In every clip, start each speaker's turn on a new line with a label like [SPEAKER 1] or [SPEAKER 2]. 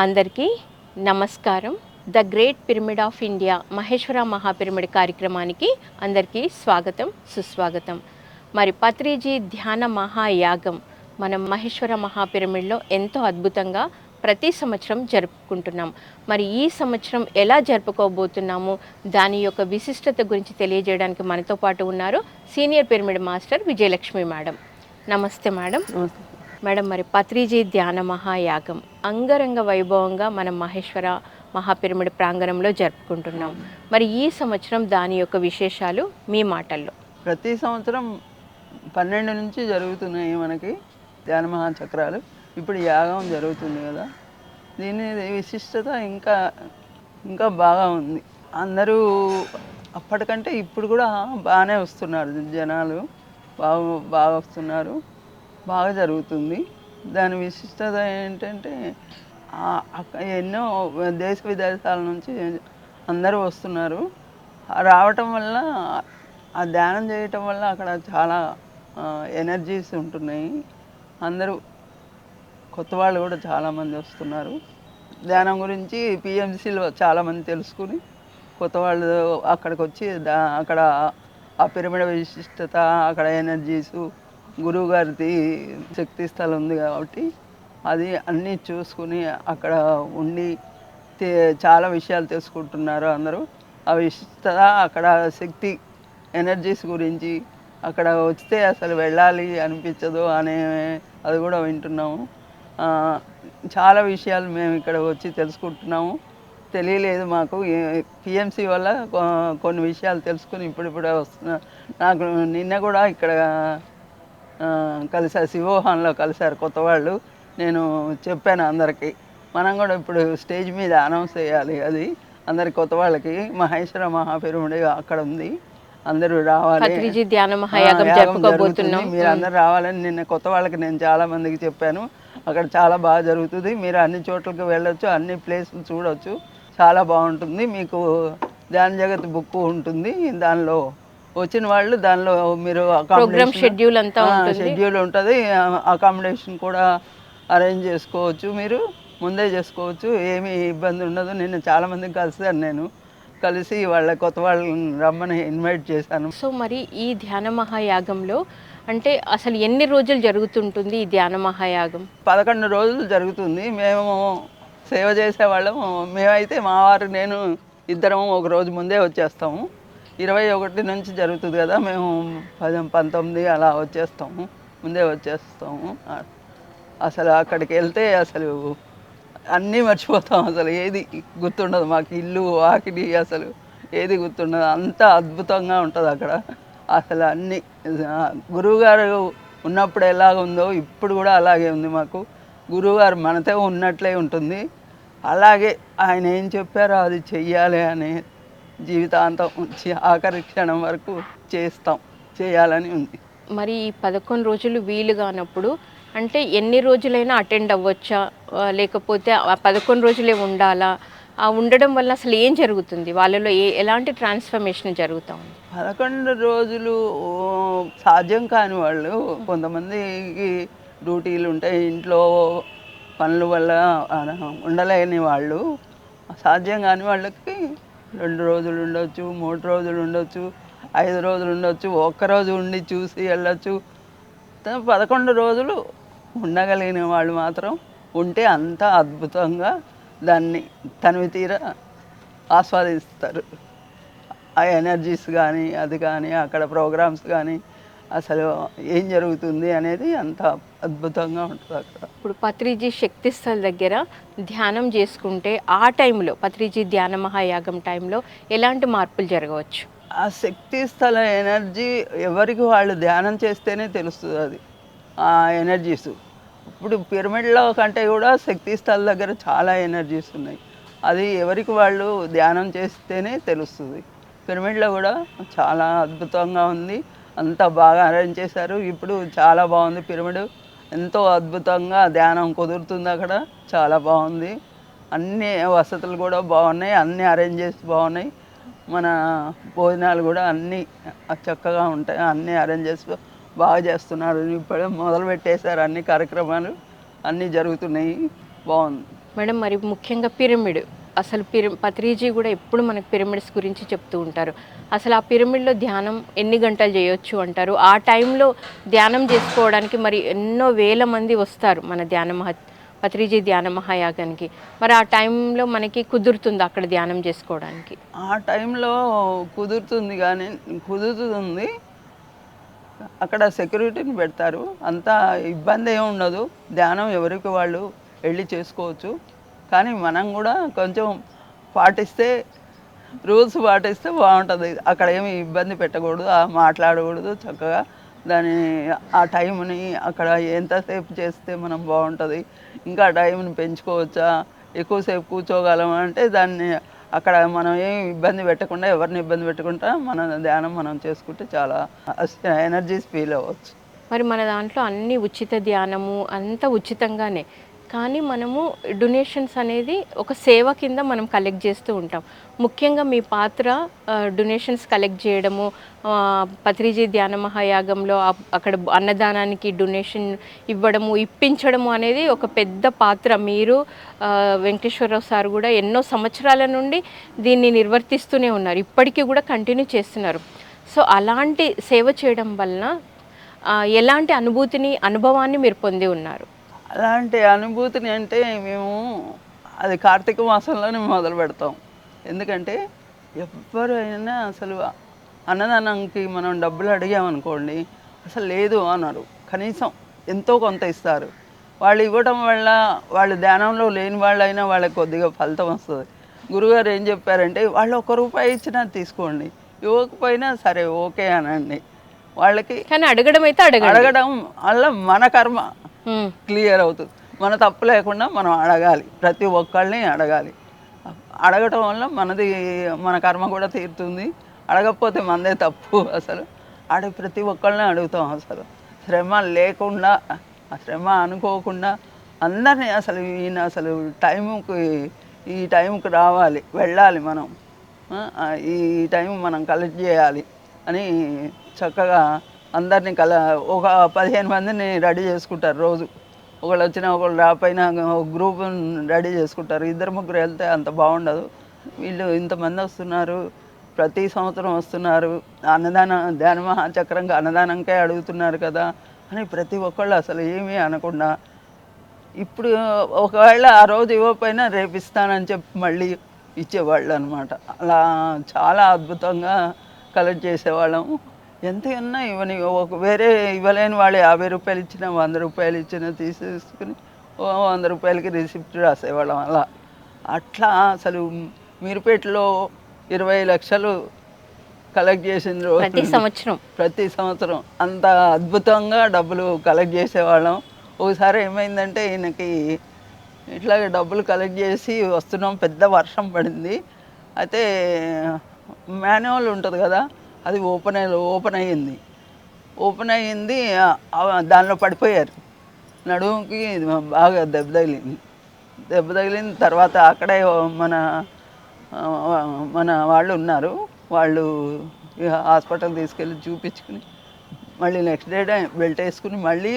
[SPEAKER 1] అందరికీ నమస్కారం. The great pyramid of India Maheshwara మహాపిరమిడ్ కార్యక్రమానికి అందరికీ స్వాగతం సుస్వాగతం. మరి పత్రిజీ ధ్యాన మహాయాగం మనం మహేశ్వర మహాపిరమిడ్లో ఎంతో అద్భుతంగా ప్రతి సంవత్సరం జరుపుకుంటున్నాం. మరి ఈ సంవత్సరం ఎలా జరుపుకోబోతున్నాము? దాని యొక్క విశిష్టత గురించి తెలియజేయడానికి మనతో పాటు ఉన్నారు senior pyramid master Vijayalakshmi madam. నమస్తే మేడం.
[SPEAKER 2] నమస్తే.
[SPEAKER 1] మేడం మరి పత్రిజీ ధ్యాన మహాయాగం అంగరంగ వైభవంగా మనం మహేశ్వర మహాపిరమిడ్ ప్రాంగణంలో జరుపుకుంటున్నాం. మరి ఈ సంవత్సరం దాని యొక్క విశేషాలు మీ మాటల్లో.
[SPEAKER 2] ప్రతి సంవత్సరం పన్నెండు నుంచి జరుగుతున్నాయి మనకి ధ్యాన మహాచక్రాలు. ఇప్పుడు యాగం జరుగుతుంది కదా. దీని విశిష్టత ఇంకా ఇంకా బాగా ఉంది. అందరూ అప్పటికంటే ఇప్పుడు కూడా బాగానే వస్తున్నారు జనాలు. బాగా బాగా వస్తున్నారు. బాగా జరుగుతుంది. దాని విశిష్టత ఏంటంటే ఎన్నో దేశ విదేశాల నుంచి అందరూ వస్తున్నారు. రావటం వల్ల ఆ ధ్యానం చేయటం వల్ల అక్కడ చాలా ఎనర్జీస్ ఉంటున్నాయి. అందరూ కొత్త వాళ్ళు కూడా చాలామంది వస్తున్నారు. ధ్యానం గురించి పిఎంసీలో చాలామంది తెలుసుకుని కొత్త వాళ్ళు అక్కడికి వచ్చి దా అక్కడ ఆ పిరమిడ విశిష్టత అక్కడ ఎనర్జీస్ గురువు గారిది శక్తి స్థలం ఉంది కాబట్టి అది అన్నీ చూసుకుని అక్కడ ఉండి చాలా విషయాలు తెలుసుకుంటున్నారు అందరూ. ఆ విశిష్టత అక్కడ శక్తి ఎనర్జీస్ గురించి అక్కడ వస్తే అసలు వెళ్ళాలి అనిపించదు అనే అది కూడా వింటున్నాము. చాలా విషయాలు మేము ఇక్కడ వచ్చి తెలుసుకుంటున్నాము. తెలియలేదు మాకు. పిఎంసి వల్ల కొన్ని విషయాలు తెలుసుకుని ఇప్పుడిప్పుడే వస్తున్నా నాకు నిన్న కూడా ఇక్కడ కలిసారు శివోహంలో కలిసారు కొత్త వాళ్ళు. నేను చెప్పాను అందరికీ. మనం కూడా ఇప్పుడు స్టేజ్ మీద అనౌన్స్ చేయాలి. అది అందరి కొత్త వాళ్ళకి మహేశ్వర మహాపెరుముడి అక్కడ ఉంది. అందరూ రావాలి. మీరు అందరు రావాలని నిన్న కొత్త వాళ్ళకి నేను చాలా మందికి చెప్పాను. అక్కడ చాలా బాగా జరుగుతుంది. మీరు అన్ని చోట్లకి వెళ్ళొచ్చు అన్ని ప్లేసులు చూడొచ్చు. చాలా బాగుంటుంది. మీకు ధ్యాన జగత్ బుక్ ఉంటుంది. దానిలో వచ్చిన వాళ్ళు దానిలో మీరు
[SPEAKER 1] ప్రోగ్రామ్ షెడ్యూల్ అంతా
[SPEAKER 2] షెడ్యూల్ ఉంటుంది. అకామిడేషన్ కూడా అరేంజ్ చేసుకోవచ్చు మీరు. ముందే చేసుకోవచ్చు. ఏమీ ఇబ్బంది ఉండదు. నిన్న చాలా మందిని కలిసాను నేను. కలిసి వాళ్ళ కొత్త వాళ్ళని రమ్మని ఇన్వైట్ చేశాను.
[SPEAKER 1] సో మరి ఈ ధ్యాన మహాయాగంలో అంటే అసలు ఎన్ని రోజులు జరుగుతుంటుంది ఈ ధ్యాన మహాయాగం?
[SPEAKER 2] పదకొండు రోజులు జరుగుతుంది. మేము సేవ చేసేవాళ్ళం. మేమైతే మా వారు నేను ఇద్దరం ఒక రోజు ముందే వచ్చేస్తాము. ఇరవై ఒకటి నుంచి జరుగుతుంది కదా మేము పది పంతొమ్మిది అలా వచ్చేస్తాము ముందే వచ్చేస్తాము. అసలు అక్కడికి వెళ్తే అసలు అన్నీ మర్చిపోతాం అసలు ఏది గుర్తుండదు మాకు ఇల్లు వాకిలి అసలు ఏది గుర్తుండదు అంత అద్భుతంగా ఉంటుంది అక్కడ. అసలు అన్ని గురువుగారు ఉన్నప్పుడు ఎలాగ ఉందో ఇప్పుడు కూడా అలాగే ఉంది మాకు. గురువుగారు మనతో ఉన్నట్లే ఉంటుంది. అలాగే ఆయన ఏం చెప్పారో అది చెయ్యాలి అనే జీవితాంతం చి- ఆఖరి క్షణం వరకు చేస్తాం చేయాలని ఉంది.
[SPEAKER 1] మరి ఈ పదకొండు రోజులు వీలు కానప్పుడు అంటే ఎన్ని రోజులైనా అటెండ్ అవ్వచ్చా? లేకపోతే ఆ పదకొండు రోజులే ఉండాలా? ఆ ఉండడం వల్ల అసలు ఏం జరుగుతుంది? వాళ్ళలో ఏ ఎలాంటి ట్రాన్స్ఫర్మేషన్ జరుగుతూ ఉంది?
[SPEAKER 2] పదకొండు రోజులు సాధ్యం కాని వాళ్ళు కొంతమందికి డ్యూటీలు ఉంటాయి ఇంట్లో పనుల వల్ల ఉండలేని వాళ్ళు సాధ్యం కాని వాళ్ళకి రెండు రోజులు ఉండొచ్చు మూడు రోజులు ఉండొచ్చు ఐదు రోజులు ఉండొచ్చు ఒక్కరోజు ఉండి చూసి వెళ్ళొచ్చు. పదకొండు రోజులు ఉండగలిగిన వాళ్ళు మాత్రం ఉంటే అంత అద్భుతంగా దాన్ని తనివి తీర ఆస్వాదిస్తారు. ఆ ఎనర్జీస్ కానీ అది కానీ అక్కడ ప్రోగ్రామ్స్ కానీ అసలు ఏం జరుగుతుంది అనేది అంత అద్భుతంగా ఉంటుంది అక్కడ.
[SPEAKER 1] ఇప్పుడు పత్రిజీ శక్తి స్థల్ దగ్గర ధ్యానం చేసుకుంటే ఆ టైంలో పత్రిజీ ధ్యాన మహాయాగం టైంలో ఎలాంటి మార్పులు జరగవచ్చు?
[SPEAKER 2] ఆ శక్తి స్థల ఎనర్జీ ఎవరికి వాళ్ళు ధ్యానం చేస్తేనే తెలుస్తుంది అది ఆ ఎనర్జీస్. ఇప్పుడు పిరమిడ్లో కంటే కూడా శక్తి స్థల దగ్గర చాలా ఎనర్జీస్ ఉన్నాయి. అది ఎవరికి వాళ్ళు ధ్యానం చేస్తేనే తెలుస్తుంది. పిరమిడ్లో కూడా చాలా అద్భుతంగా ఉంది. అంతా బాగా అరేంజ్ చేశారు. ఇప్పుడు చాలా బాగుంది పిరమిడ్. ఎంతో అద్భుతంగా ధ్యానం కుదురుతుంది అక్కడ. చాలా బాగుంది. అన్ని వసతులు కూడా బాగున్నాయి. అన్ని అరేంజ్ చేసి బాగున్నాయి. మన భోజనాలు కూడా అన్నీ చక్కగా ఉంటాయి. అన్నీ అరేంజ్ చేసి బాగా చేస్తున్నారు. ఇప్పుడే మొదలు పెట్టేశారు అన్ని కార్యక్రమాలు. అన్నీ జరుగుతున్నాయి. బాగుంది.
[SPEAKER 1] మేడం మరి ముఖ్యంగా పిరమిడ్. అసలు పిర పత్రిజీ కూడా ఎప్పుడు మనకు పిరమిడ్స్ గురించి చెప్తూ ఉంటారు. అసలు ఆ పిరమిడ్లో ధ్యానం ఎన్ని గంటలు చేయొచ్చు అంటారు? ఆ టైంలో ధ్యానం చేసుకోవడానికి మరి ఎన్నో వేల మంది వస్తారు మన ధ్యాన మహ పత్రిజీ ధ్యాన మహాయాగానికి. మరి ఆ టైంలో మనకి కుదురుతుంది అక్కడ ధ్యానం చేసుకోవడానికి?
[SPEAKER 2] ఆ టైంలో కుదురుతుంది కానీ కుదురుతుంది. అక్కడ సెక్యూరిటీని పెడతారు. అంత ఇబ్బంది ఏమి ఉండదు. ధ్యానం ఎవరికి వాళ్ళు వెళ్ళి చేసుకోవచ్చు. కానీ మనం కూడా కొంచెం పాటిస్తే రూల్స్ పాటిస్తే బాగుంటుంది. అక్కడ ఏమి ఇబ్బంది పెట్టకూడదు ఆ మాట్లాడకూడదు చక్కగా. దాని ఆ టైంని అక్కడ ఎంతసేపు చేస్తే మనం బాగుంటుంది. ఇంకా టైంని పెంచుకోవచ్చా? ఎక్కువసేపు కూర్చోగలం అంటే దాన్ని అక్కడ మనం ఏం ఇబ్బంది పెట్టకుండా ఎవరిని ఇబ్బంది పెట్టకుండా మన ధ్యానం మనం చేసుకుంటే చాలా ఎనర్జీస్ ఫీల్ అవ్వచ్చు.
[SPEAKER 1] మరి మన దాంట్లో అన్ని ఉచిత ధ్యానము అంతా ఉచితంగానే కానీ మనము డొనేషన్స్ అనేది ఒక సేవ కింద మనం కలెక్ట్ చేస్తూ ఉంటాం. ముఖ్యంగా మీ పాత్ర డొనేషన్స్ కలెక్ట్ చేయడము పత్రిజీ ధ్యాన మహాయాగంలో అక్కడ అన్నదానానికి డొనేషన్ ఇవ్వడము ఇప్పించడము అనేది ఒక పెద్ద పాత్ర. మీరు వెంకటేశ్వరరావు సార్ కూడా ఎన్నో సంవత్సరాల నుండి దీన్ని నిర్వర్తిస్తూనే ఉన్నారు. ఇప్పటికీ కూడా కంటిన్యూ చేస్తున్నారు. సో అలాంటి సేవ చేయడం వలన ఎలాంటి అనుభూతిని అనుభవాన్ని మీరు పొంది ఉన్నారు?
[SPEAKER 2] అలాంటి అనుభూతిని అంటే మేము అది కార్తీక మాసంలోనే మొదలు పెడతాం. ఎందుకంటే ఎవరైనా అసలు అన్నదానంకి మనం డబ్బులు అడిగామనుకోండి అసలు లేదు అన్నారు. కనీసం ఎంతో కొంత ఇస్తారు. వాళ్ళు ఇవ్వడం వల్ల వాళ్ళు ధ్యానంలో లేని వాళ్ళైనా వాళ్ళకి కొద్దిగా ఫలితం వస్తుంది. గురుగారు ఏం చెప్పారంటే వాళ్ళు ఒక రూపాయి ఇచ్చినా తీసుకోండి ఇవ్వకపోయినా సరే ఓకే అనండి. వాళ్ళకి
[SPEAKER 1] కానీ అడగడం అయితే అడగండి
[SPEAKER 2] వల్ల మన కర్మ.
[SPEAKER 1] Hmm.
[SPEAKER 2] క్లియర్ అవుతుంది. మన తప్పు లేకుండా మనం అడగాలి. ప్రతి ఒక్కళ్ళని అడగాలి. అడగటం వల్ల మనది మన కర్మ కూడా తీరుతుంది. అడగకపోతే మనదే తప్పు అసలు. అడిగి ప్రతి ఒక్కళ్ళని అడుగుతాం అసలు. శ్రమ లేకుండా ఆ శ్రమ అనుకోకుండా అందరినీ అసలు ఈయన అసలు టైంకి ఈ టైంకి రావాలి. వెళ్ళాలి మనం. ఈ టైం మనం కలెక్ట్ చేయాలి అని చక్కగా అందరినీ కల ఒక పదిహేను మందిని రెడీ చేసుకుంటారు రోజు. ఒకళ్ళు వచ్చినా ఒకళ్ళు రాపోయినా ఒక గ్రూప్ రెడీ చేసుకుంటారు. ఇద్దరు ముగ్గురు వెళ్తే అంత బాగుండదు. వీళ్ళు ఇంతమంది వస్తున్నారు ప్రతి సంవత్సరం వస్తున్నారు. అన్నదాన ధ్యాన మహాచక్రంగా అన్నదానంకే అడుగుతున్నారు కదా అని ప్రతి ఒక్కళ్ళు అసలు ఏమీ అనకుండా ఇప్పుడు ఒకవేళ ఆ రోజు ఇవ్వకపోయినా రేపు ఇస్తానని చెప్పి మళ్ళీ ఇచ్చేవాళ్ళు అనమాట అలా చాలా అద్భుతంగా కలెక్ట్ చేసేవాళ్ళం ఎంత ఉన్నా ఇవని ఒక వేరే ఇవ్వలేని వాళ్ళు యాభై రూపాయలు ఇచ్చిన వంద రూపాయలు ఇచ్చిన తీసేసుకుని ఓ వంద రూపాయలకి రిసిప్ట్ రాసేవాళ్ళం అలా. అట్లా అసలు మీరుపేటలో ఇరవై లక్షలు కలెక్ట్ చేసిన రోజు
[SPEAKER 1] ప్రతి సంవత్సరం.
[SPEAKER 2] ప్రతి సంవత్సరం. అంత అద్భుతంగా డబ్బులు కలెక్ట్ చేసేవాళ్ళం. ఒకసారి ఏమైందంటే ఈయనకి ఇట్లాగే డబ్బులు కలెక్ట్ చేసి వస్తున్నాం పెద్ద వర్షం పడింది. అయితే మాన్యువల్ ఉంటుంది కదా అది ఓపెన్ అయ్యి ఓపెన్ అయ్యింది. ఓపెన్ అయ్యింది దానిలో పడిపోయారు. నడుముకి బాగా దెబ్బ తగిలింది. దెబ్బ తగిలిన తర్వాత అక్కడే మన మన వాళ్ళు ఉన్నారు. వాళ్ళు హాస్పిటల్ తీసుకెళ్ళి చూపించుకుని మళ్ళీ నెక్స్ట్ డే బెల్ట్ వేసుకుని మళ్ళీ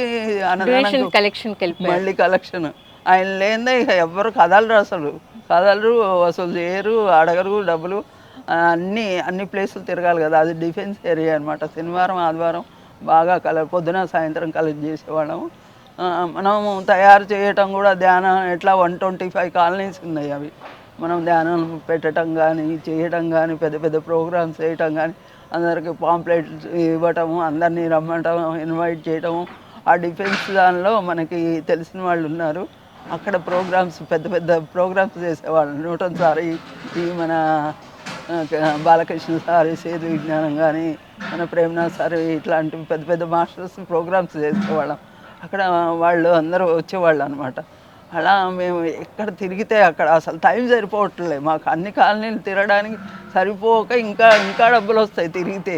[SPEAKER 1] వెళ్ళిపోయారు.
[SPEAKER 2] మళ్ళీ కలెక్షన్. ఆయన లేదే ఇక ఎవ్వరు కదలరు అసలు కదలరు వసూలు చేయరు అడగరు డబ్బులు. అన్ని అన్ని ప్లేసులు తిరగాలి కదా. అది డిఫెన్స్ ఏరియా అనమాట శనివారం ఆదివారం బాగా కలర్ పొద్దున సాయంత్రం కలెక్ట్ చేసేవాళ్ళము మనము తయారు చేయటం కూడా ధ్యానం ఎట్లా వన్ ట్వంటీ ఫైవ్ కాలనీస్ ఉన్నాయి అవి. మనం ధ్యానం పెట్టడం కానీ చేయడం కానీ పెద్ద పెద్ద ప్రోగ్రామ్స్ చేయటం కానీ అందరికి పాంప్లెట్స్ ఇవ్వటము అందరినీ రమ్మటం ఇన్వైట్ చేయటము. ఆ డిఫెన్స్ దానిలో మనకి తెలిసిన వాళ్ళు ఉన్నారు. అక్కడ ప్రోగ్రామ్స్ పెద్ద పెద్ద ప్రోగ్రామ్స్ చేసేవాళ్ళు. న్యూటన్ సార్ ఈ మన బాలకృష్ణ సార్ సేతు విజ్ఞానం కానీ మన ప్రేమనాథ్ సార్ ఇట్లాంటి పెద్ద పెద్ద మాస్టర్స్ ప్రోగ్రామ్స్ చేసేవాళ్ళం. అక్కడ వాళ్ళు అందరూ వచ్చేవాళ్ళు అనమాట అలా మేము ఎక్కడ తిరిగితే అక్కడ అసలు టైం సరిపోవట్లే. మాకు అన్ని కాలనీలు తిరగడానికి సరిపోక ఇంకా ఇంకా డబ్బులు వస్తాయి తిరిగితే.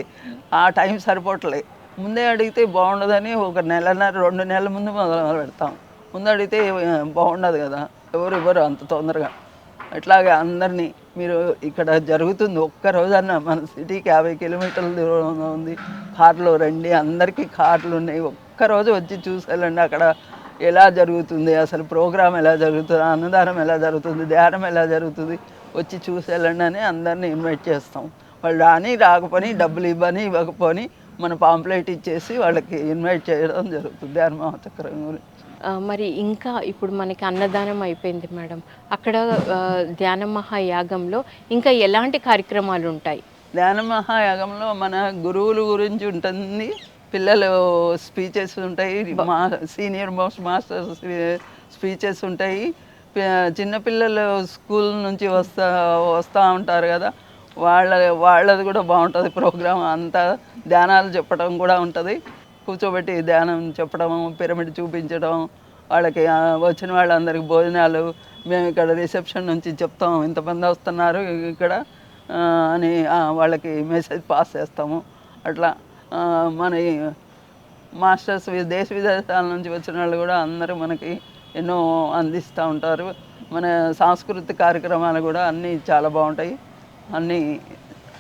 [SPEAKER 2] ఆ టైం సరిపోవట్లే. ముందే అడిగితే బాగుండదని ఒక నెలన్నర రెండు నెలల ముందు మొదలు పెడతాం. ముందు అడిగితే బాగుండదు కదా. ఎవరు ఇవ్వరు అంత తొందరగా. ఇట్లాగే అందరినీ మీరు ఇక్కడ జరుగుతుంది ఒక్కరోజన్న మన సిటీకి యాభై కిలోమీటర్ల దూరంలో ఉంది. కార్లో రండి అందరికీ కార్లు ఉన్నాయి. ఒక్క రోజు వచ్చి చూసి అక్కడ ఎలా జరుగుతుంది అసలు ప్రోగ్రామ్ ఎలా జరుగుతుంది అన్నదానం ఎలా జరుగుతుంది ధ్యానం ఎలా జరుగుతుంది. వచ్చి చూసి అని అందరినీ ఇన్వైట్ చేస్తాం. వాళ్ళు రాని రాకపోని డబ్బులు ఇవ్వని ఇవ్వకపోని మన పాంప్లెట్ ఇచ్చేసి వాళ్ళకి ఇన్వైట్ చేయడం జరుగుతుంది ధ్యాన మహాచక్రం గురించి
[SPEAKER 1] మరి ఇంకా ఇప్పుడు మనకి అన్నదానం అయిపోయింది మేడం. అక్కడ ధ్యాన మహాయాగంలో ఇంకా ఎలాంటి కార్యక్రమాలు ఉంటాయి?
[SPEAKER 2] ధ్యాన మహాయాగంలో మన గురువుల గురించి ఉంటుంది పిల్లలు స్పీచెస్ ఉంటాయి మా సీనియర్ మోస్ట్ మాస్టర్స్ స్పీచెస్ ఉంటాయి. చిన్నపిల్లలు స్కూల్ నుంచి వస్తా వస్తూ ఉంటారు కదా వాళ్ళ వాళ్ళది కూడా బాగుంటుంది ప్రోగ్రామ్ అంతా. ధ్యానాలు చెప్పడం కూడా ఉంటుంది. కూర్చోబెట్టి ధ్యానం చెప్పడం పిరమిడ్ చూపించడం వాళ్ళకి వచ్చిన వాళ్ళందరికీ భోజనాలు మేము ఇక్కడ రిసెప్షన్ నుంచి చెప్తాం ఇంతమంది వస్తున్నారు ఇక్కడ అని వాళ్ళకి మెసేజ్ పాస్ చేస్తాము. అట్లా మన మాస్టర్స్ దేశ విదేశాల నుంచి వచ్చిన వాళ్ళు కూడా అందరూ మనకి ఎన్నో అందిస్తూ ఉంటారు. మన సాంస్కృతిక కార్యక్రమాలు కూడా అన్నీ చాలా బాగుంటాయి. అన్నీ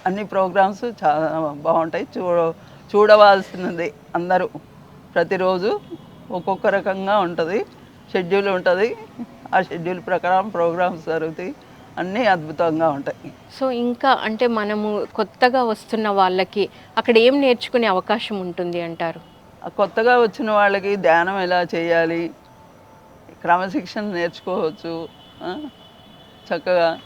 [SPEAKER 2] అన్ని ప్రోగ్రామ్స్ చాలా బాగుంటాయి. చూ చూడవలసినది అందరూ. ప్రతిరోజు ఒక్కొక్క రకంగా ఉంటుంది. షెడ్యూల్ ఉంటుంది. ఆ షెడ్యూల్ ప్రకారం ప్రోగ్రామ్స్ జరుగుతాయి. అన్నీ అద్భుతంగా ఉంటాయి.
[SPEAKER 1] సో ఇంకా అంటే మనము కొత్తగా వస్తున్న వాళ్ళకి అక్కడ ఏం నేర్చుకునే అవకాశం ఉంటుంది అంటారు?
[SPEAKER 2] కొత్తగా వచ్చిన వాళ్ళకి ధ్యానం ఎలా చేయాలి? క్రమశిక్షణ నేర్చుకోవచ్చు? చక్కగా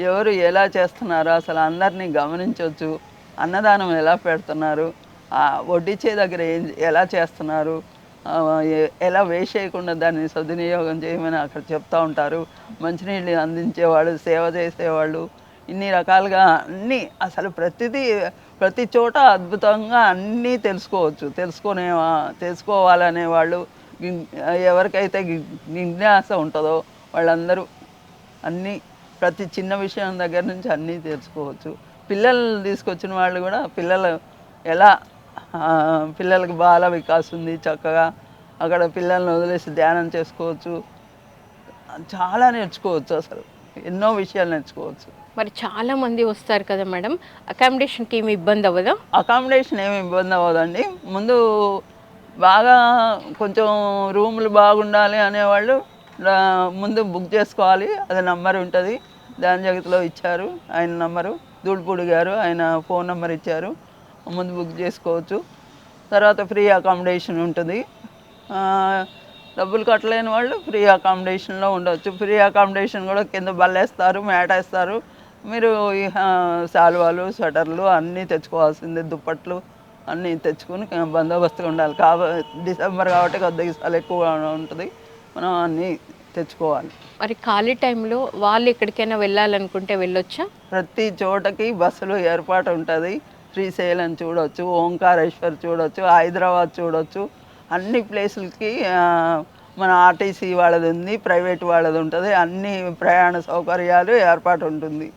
[SPEAKER 2] ఎవరు ఎలా చేస్తున్నారో అసలు అందరినీ గమనించవచ్చు అన్నదానం ఎలా పెడుతున్నారు? వడ్డిచ్చే దగ్గర ఏం ఎలా చేస్తున్నారు? ఎలా వేస్ట్ చేయకుండా దాన్ని సద్వినియోగం చేయమని అక్కడ చెప్తూ ఉంటారు. మంచినీళ్ళు అందించేవాళ్ళు సేవ చేసేవాళ్ళు ఇన్ని రకాలుగా అన్నీ అసలు ప్రతిదీ ప్రతి చోట అద్భుతంగా అన్నీ తెలుసుకోవచ్చు. తెలుసుకునే తెలుసుకోవాలనే వాళ్ళు ఎవరికైతే జిజ్ఞాస ఉంటుందో వాళ్ళందరూ అన్నీ ప్రతి చిన్న విషయం దగ్గర నుంచి అన్నీ తెలుసుకోవచ్చు. పిల్లలు తీసుకొచ్చిన వాళ్ళు కూడా పిల్లలు ఎలా పిల్లలకి బాల వికాస్ ఉంది చక్కగా. అక్కడ పిల్లల్ని వదిలేసి ధ్యానం చేసుకోవచ్చు. చాలా నేర్చుకోవచ్చు అసలు. ఎన్నో విషయాలు నేర్చుకోవచ్చు.
[SPEAKER 1] మరి చాలా మంది వస్తారు కదా మేడం. అకామిడేషన్కి ఏమి ఇబ్బంది అవ్వదా?
[SPEAKER 2] అకామిడేషన్ ఏమి ఇబ్బంది అవ్వదండి. ముందు బాగా కొంచెం రూములు బాగుండాలి అనేవాళ్ళు ముందు బుక్ చేసుకోవాలి. అది నంబర్ ఉంటుంది. దాని జగతిలో ఇచ్చారు ఆయన నంబరు. దూడిపూడి గారు ఆయన ఫోన్ నెంబర్ ఇచ్చారు. ముందు బుక్ చేసుకోవచ్చు. తర్వాత ఫ్రీ అకామిడేషన్ ఉంటుంది. డబ్బులు కట్టలేని వాళ్ళు ఫ్రీ అకామిడేషన్లో ఉండవచ్చు ఫ్రీ అకామిడేషన్ కూడా కింద బల్లేస్తారు మేటేస్తారు. మీరు ఈ, శాలువాలు స్వెటర్లు అన్నీ తెచ్చుకోవాల్సిందే. దుప్పట్లు అన్నీ తెచ్చుకుని బందోబస్తుగా ఉండాలి. కాబ డిసెంబర్ కాబట్టి కొద్దిగా చాలా ఎక్కువ ఉంటుంది. మనం అన్నీ తెచ్చుకోవాలి.
[SPEAKER 1] మరి ఖాళీ టైంలో వాళ్ళు ఎక్కడికైనా వెళ్ళాలనుకుంటే వెళ్ళొచ్చా?
[SPEAKER 2] ప్రతి చోటకి బస్సులు ఏర్పాటు ఉంటుంది. శ్రీశైలం చూడొచ్చు ఓంకారేశ్వర్ చూడొచ్చు హైదరాబాద్ చూడొచ్చు. అన్ని ప్లేసులకి మన ఆర్టీసీ వాళ్ళది ఉంది ప్రైవేట్ వాళ్ళది ఉంటుంది. అన్ని ప్రయాణ సౌకర్యాలు ఏర్పాటు ఉంటుంది.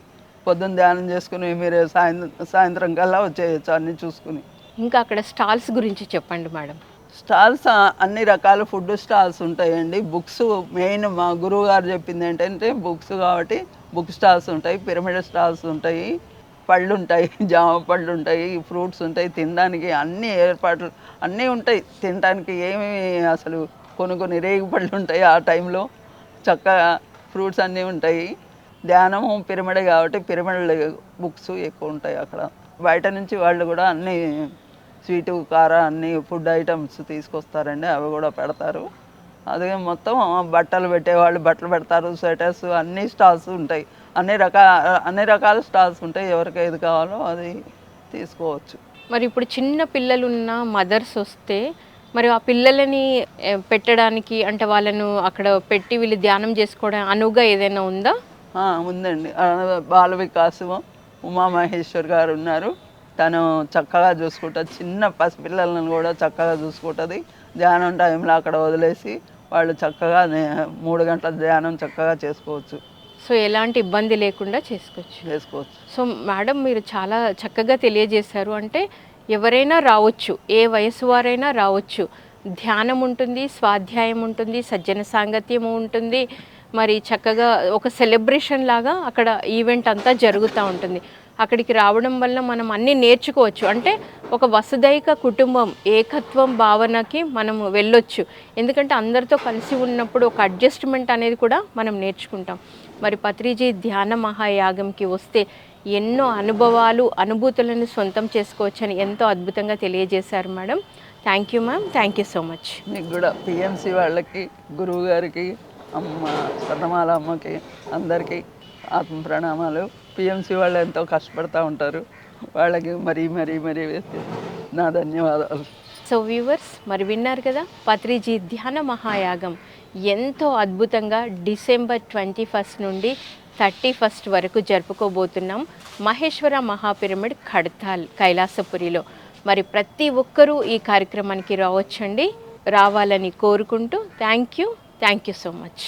[SPEAKER 2] పొద్దున్న ధ్యానం చేసుకుని మీరు సాయంత్రం సాయంత్రం కల్లా వచ్చేయచ్చు అన్నీ చూసుకుని.
[SPEAKER 1] ఇంకా అక్కడ స్టాల్స్ గురించి చెప్పండి మేడం.
[SPEAKER 2] స్టాల్స్ అన్ని రకాల ఫుడ్ స్టాల్స్ ఉంటాయండి. బుక్స్ మెయిన్ మా గురువు గారు చెప్పింది ఏంటంటే బుక్స్ కాబట్టి బుక్ స్టాల్స్ ఉంటాయి పిరమిడ్ స్టాల్స్ ఉంటాయి పళ్ళు ఉంటాయి జామ పళ్ళు ఉంటాయి ఫ్రూట్స్ ఉంటాయి తినడానికి అన్ని ఏర్పాట్లు అన్నీ ఉంటాయి. తినడానికి ఏమి అసలు కొన్ని కొన్ని రేగు పళ్ళు ఉంటాయి ఆ టైంలో. చక్కగా ఫ్రూట్స్ అన్నీ ఉంటాయి. ధ్యానము పిరమిడ్ కాబట్టి పిరమిడ్ బుక్స్ ఎక్కువ ఉంటాయి అక్కడ. బయట నుంచి వాళ్ళు కూడా అన్నీ స్వీటు కార అన్ని ఫుడ్ ఐటమ్స్ తీసుకొస్తారండి అవి కూడా పెడతారు. అదే మొత్తం బట్టలు పెట్టేవాళ్ళు బట్టలు పెడతారు స్వెటర్స్ అన్ని స్టాల్స్ ఉంటాయి. అన్ని రకాల అన్ని రకాల స్టాల్స్ ఉంటాయి ఎవరికి ఏది కావాలో అది తీసుకోవచ్చు.
[SPEAKER 1] మరి ఇప్పుడు చిన్న పిల్లలు ఉన్న మదర్స్ వస్తే మరి ఆ పిల్లలని పెట్టడానికి అంటే వాళ్ళను అక్కడ పెట్టి వీళ్ళు ధ్యానం చేసుకోవడం అనువుగా ఏదైనా ఉందా?
[SPEAKER 2] ఉందండి. బాల వికాసం ఉమామహేశ్వర్ గారు ఉన్నారు. తను చక్కగా చూసుకుంటుంది చిన్న పసిపిల్లలను కూడా చక్కగా చూసుకుంటుంది. ధ్యానం టైంలో అక్కడ వదిలేసి వాళ్ళు చక్కగా మూడు గంటల ధ్యానం చక్కగా చేసుకోవచ్చు.
[SPEAKER 1] సో ఎలాంటి ఇబ్బంది లేకుండా చేసుకోవచ్చు.
[SPEAKER 2] చేసుకోవచ్చు.
[SPEAKER 1] సో మేడం మీరు చాలా చక్కగా తెలియజేశారు. అంటే ఎవరైనా రావచ్చు ఏ వయసు వారైనా రావచ్చు. ధ్యానం ఉంటుంది స్వాధ్యాయం ఉంటుంది సజ్జన సాంగత్యము ఉంటుంది. మరి చక్కగా ఒక సెలబ్రేషన్ లాగా అక్కడ ఈవెంట్ అంతా జరుగుతూ ఉంటుంది. అక్కడికి రావడం వల్ల మనం అన్నీ నేర్చుకోవచ్చు. అంటే ఒక వసుదైక కుటుంబం ఏకత్వం భావనకి మనం వెళ్ళొచ్చు. ఎందుకంటే అందరితో కలిసి ఉన్నప్పుడు ఒక అడ్జస్ట్మెంట్ అనేది కూడా మనం నేర్చుకుంటాం. మరి పత్రిజీ ధ్యాన మహాయాగంకి వస్తే ఎన్నో అనుభవాలు అనుభూతులను సొంతం చేసుకోవచ్చని ఎంతో అద్భుతంగా తెలియజేశారు madam. Thank you ma'am thank you so much
[SPEAKER 2] మీకు కూడా పిఎంసి వాళ్ళకి గురువు గారికి అమ్మ స్వర్ణమాల అమ్మకి అందరికీ ఆత్మ ప్రణామాలు. పిఎంసి వాళ్ళు ఎంతో కష్టపడుతూ ఉంటారు. వాళ్ళకి మరీ మరీ మరీ నా ధన్యవాదాలు.
[SPEAKER 1] సో వ్యూవర్స్ మరి విన్నారు కదా పత్రిజీ ధ్యాన మహాయాగం ఎంతో అద్భుతంగా డిసెంబర్ ట్వంటీ ఫస్ట్ నుండి థర్టీ ఫస్ట్ వరకు జరుపుకోబోతున్నాం. మహేశ్వర మహాపిరమిడ్ ఖడ్తాల్ కైలాసపురిలో. మరి ప్రతి ఒక్కరూ ఈ కార్యక్రమానికి రావచ్చండి. రావాలని కోరుకుంటూ thank you. Thank you so much.